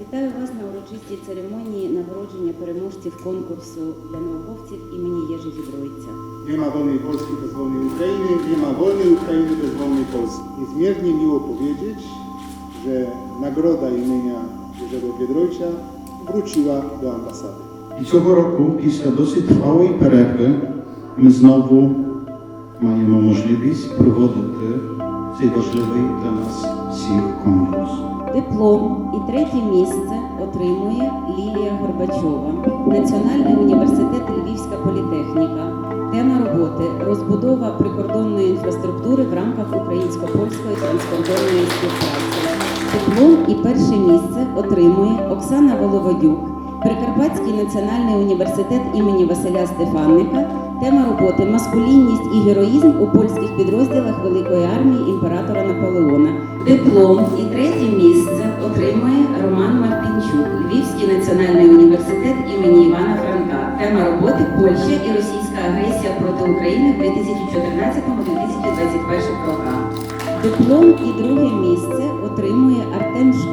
Вітаю вас на урочистій церемонії нагородження переможців конкурсу для науковців імені Єжи Зібройця. Nie ma wolnej Polski bez wolnej Ukrainy, nie ma wolnej Ukrainy bez wolnej Polski. Niezmiernie miło powiedzieć, że nagroda imienia Jerzego Biedroycia wróciła do ambasady. І цього року, після досить тривалої перерви, ми знову маємо можливість проводити цей важливий для нас всіх конкурс. Диплом і третє місце отримує Лілія Горбачова, Національний університет Львівська політехніка. Тема роботи розбудова прикордонної інфраструктури в рамках українсько-польської транскордонної співпраці. Диплом і перше місце отримує Оксана Воловодюк, Прикарпатський національний університет імені Василя Стефанника. Тема роботи маскулінність і героїзм у польських підрозділах Великої армії імператора Наполеона. Диплом і третє місце отримує Роман Мартинчук, Львівський національний університет імені Івана Франка. Тема роботи Польща і російська агресія проти України в 2014-2021 роках. Диплом і друге місце отримує Артем Школьний,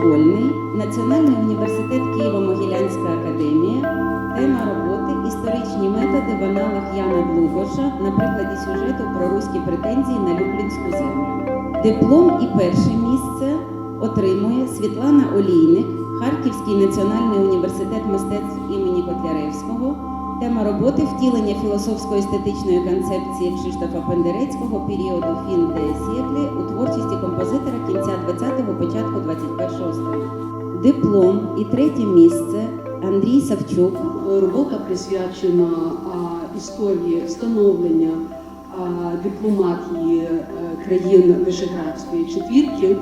Длугоша на прикладі сюжету про руські претензії на Люблінську землю. Диплом і перше місце отримує Світлана Олійник, Харківський національний університет мистецтв імені Котляревського. Тема роботи втілення філософсько-естетичної концепції Кшиштофа Пендерецького періоду фін де Сєтлі у творчості композитора кінця 20-го, початку 21-го століття. Диплом і третє місце Андрій Савчук, Робота присвячена історії становлення дипломатії е, країн Вишеградської четвірки.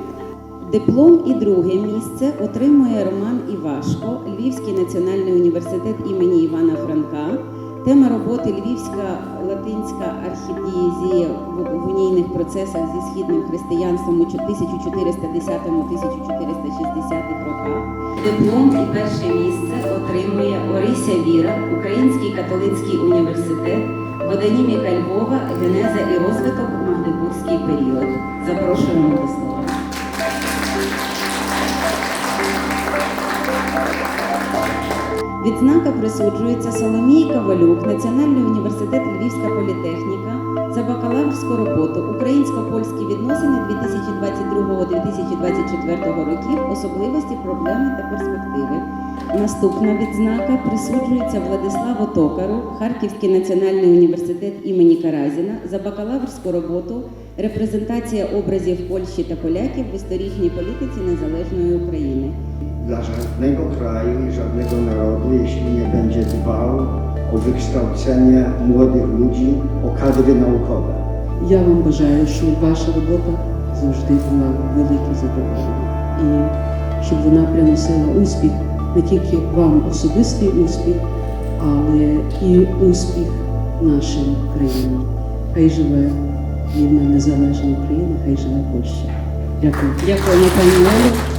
Диплом і друге місце отримує Роман Івашко, Львівський національний університет імені Івана Франка. Тема роботи Львівська латинська архідієзія в унійних процесах зі східним християнством у 1410-1460 роках. Диплом і перше місце отримує Орися Віра, Український католицький університет, Водоніміка Львова, Генеза і розвиток у Магдебурзький період. Запрошуємо до слова. Відзнака присуджується Соломії Ковалюк, Національний університет Львівська політехніка за бакалаврську роботу Українсько-польські відносини 2022-2024 років, особливості, проблеми та перспективи. Наступна відзнака присуджується Владиславу Токару, Харківський національний університет імені Каразіна за бакалаврську роботу Репрезентація образів Польщі та поляків в історичній політиці незалежної України. Dla żadnego kraju i żadnego narodu, jeśli nie będzie dbał o wykształcenie młodych ludzi, o kadry naukowe. Я вам бажаю, щоб ваша робота завжди була велике задоволення і щоб вона приносила успіх не тільки вам особистий успіх, але і успіх нашим країнам. Хай живе вільна незалежна Україна, хай живе Польща. Дякую. Дякуємо, пані Олю.